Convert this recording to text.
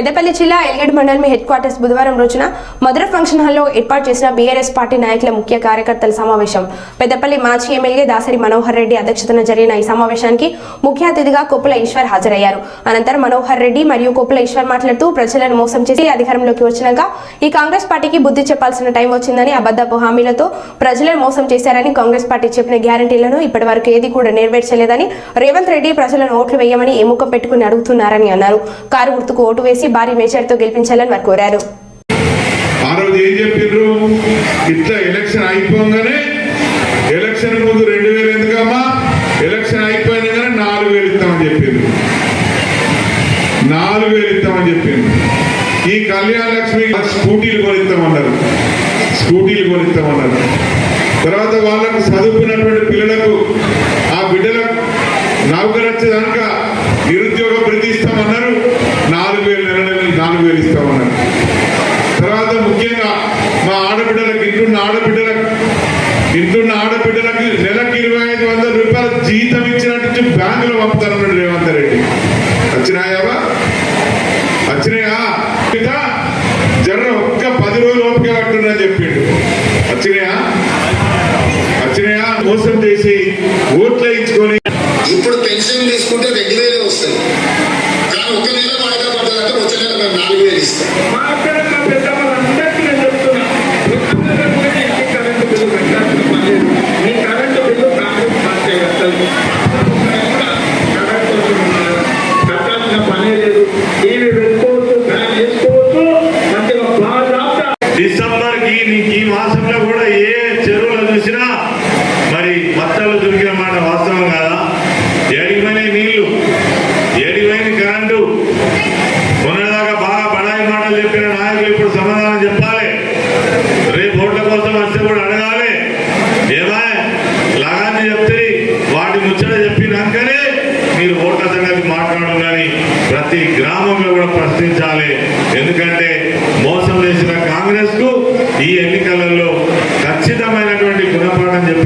పెద్దపల్లి జిల్లా ఎల్గడ్ మండలం head quarters బుధవారం రోజున మధుర ఫంక్షన్ హాల్లో ఏర్పాటు చేసిన బీఆర్ఎస్ పార్టీ నాయకుల ముఖ్య కార్యకర్తల సమావేశం. పెద్దపల్లి మాజీ ఎమ్మెల్యే దాసరి మనోహర్ రెడ్డి అధ్యక్షతన జరిగిన ఈ సమావేశానికి ముఖ్య అతిథిగా కొప్పుల ఈశ్వర్ హాజరయ్యారు. అనంతరం మనోహర్ రెడ్డి మరియు కొప్పుల ఈశ్వర్ మాట్లాడుతూ ప్రజలను మోసం చేసి అధికారంలోకి వచ్చినాక ఈ కాంగ్రెస్ పార్టీకి బుద్ధి చెప్పాల్సిన టైం వచ్చిందని అబద్ధపు హామీలతో ప్రజలను మోసం చేశారని కాంగ్రెస్ పార్టీ చెప్పిన గ్యారంటీలను ఇప్పటి వరకు ఏది కూడా నెరవేర్చలేదని రేవంత్ రెడ్డి ప్రజలను ఓట్లు వేయమని ఎముక పెట్టుకుని అడుగుతున్నారని అన్నారు. కారు గుర్తుకు ఓటు వేసి భారీ మేజర్తో గెలిపించాలని వారు కోరారు. ఆ రోజు ఏం చెప్పిండ్రు? ఇట్లా ఎలక్షన్ అయిపోగానే ఎలక్షన్ ముందు రెండు వేలు ఎందుకమ్మా? ఎలక్షన్ అయిపోయినాగానే నాలుగు వేలు ఇస్తామని చెప్పిండ్రు. నాలుగు వేలు ఇస్తామని చెప్పిండ్రు. ఈ కళ్యాణ లక్ష్మి స్కూటీలు కొనిస్తామన్నారు. స్కూటీలు కొనిస్తామన్నారు. తర్వాత వాళ్ళకు చదువుకున్నటువంటి పిల్లలకు ఆ బిడ్డలకు నౌకరు వచ్చేదాక నిరుద్యోగ ప్రతి ఇస్తామన్నారు నాలుగు వేలు నెల నెలలు నాలుగు వేలు ఇస్తామన్నారు తర్వాత ముఖ్యంగా మా ఆడబిడ్డలకు ఇంటున్న ఆడబిడ్డలకు ఇంటున్న ఆడబిడ్డలకు నెలకు ఇరవై ఐదు వందల రూపాయల జీతం ఇచ్చినట్టు బ్యాంకులో పంపుతారన్నాడు రేవంత్ రెడ్డి. వచ్చినాయావా వచ్చినాయా? ఇంకా జర్ర ఒక్క పది రోజులు ఓపిక పట్టునని చెప్పిండు. వచ్చినాయా? వచ్చినాయా? మోసం చేసి ఓట్లు వేయించుకొని ఇప్పుడు పెన్షన్ తీసుకుంటే రెండు వేలే వస్తాయి కానీ ఒక నెల వాయిదా పడ్డదంటే వచ్చే నెల మేము నాలుగు వేలు ఇస్తాం. ఈ మాసంలో కూడా ఏ చెరువులు చూసినా మరి మత్తలు దొరికిన మాట వాస్తవం కాదా? ఏడిపోయిన నీళ్ళు ఏడిపోయిన కరెంటు. కొన్నదాకా బాగా బడాయి మాటలు చెప్పిన నాయకులు ఇప్పుడు సమాధానం చెప్పాలి. రేపు ఓట్ల కోసం వస్తే కూడా అడగాలి. ఏమా? లాగాన్ని చెప్తే వాటి ముచ్చట చెప్పినాకనే మీరు ఓట్ల సంగతి మాట్లాడడం కానీ ప్రతి గ్రామంలో కూడా ప్రశ్నించాలి. ఎందుకంటే మోసం చేసిన కాంగ్రెస్కు ఈ ఎన్నికలలో ఖచ్చితమైనటువంటి గుణపాఠం చెప్పే